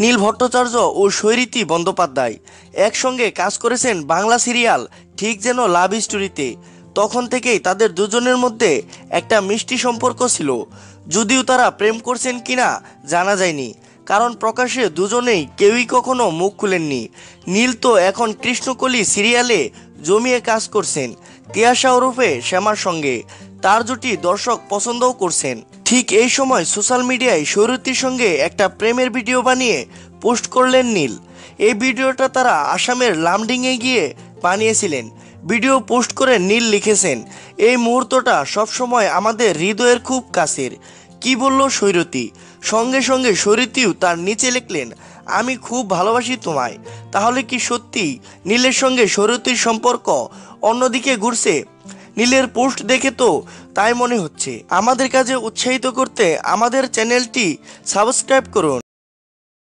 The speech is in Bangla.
নীল ভট্টাচার্য ও শৈরীতি বন্দ্যোপাধ্যায় একসঙ্গে কাজ করেছেন বাংলা সিরিয়াল ঠিক যেন লাভ স্টোরিতে। তখন থেকেই তাদের দুজনের মধ্যে একটা মিষ্টি সম্পর্ক ছিল। যদিও তারা প্রেম করছেন কিনা জানা যায়নি, কারণ প্রকাশে দুজনেই কেউই কখনো মুখ খুলেননি। নীল তো এখন কৃষ্ণকলি সিরিয়ালে জমিয়ে কাজ করছেন তিয়াশা ওরফে শ্যামার সঙ্গে। তার জুটি দর্শক পছন্দও করছেন। ঠিক এই সময় সোশ্যাল মিডিয়ায় সৌরতির সঙ্গে একটা প্রেমের ভিডিও বানিয়ে পোস্ট করলেন নীল। এই ভিডিওটা তারা আসামের লামডিংয়ে গিয়ে বানিয়েছিলেন। ভিডিও পোস্ট করে নীল লিখেছেন, এই মুহূর্তটা সবসময় আমাদের হৃদয়ের খুব কাছের। কি বলল সৈরতী? সঙ্গে সঙ্গে সৈরতীও তার নিচে লিখলেন, আমি খুব ভালোবাসি তোমায়। তাহলে কি সত্যি নীলের সঙ্গে সৈরতীর সম্পর্ক অন্যদিকে ঘুরছে? নীলের পোস্ট দেখে তো তাই মনে হচ্ছে। আমাদের কাজে উৎসাহিত করতে আমাদের চ্যানেলটি সাবস্ক্রাইব করুন।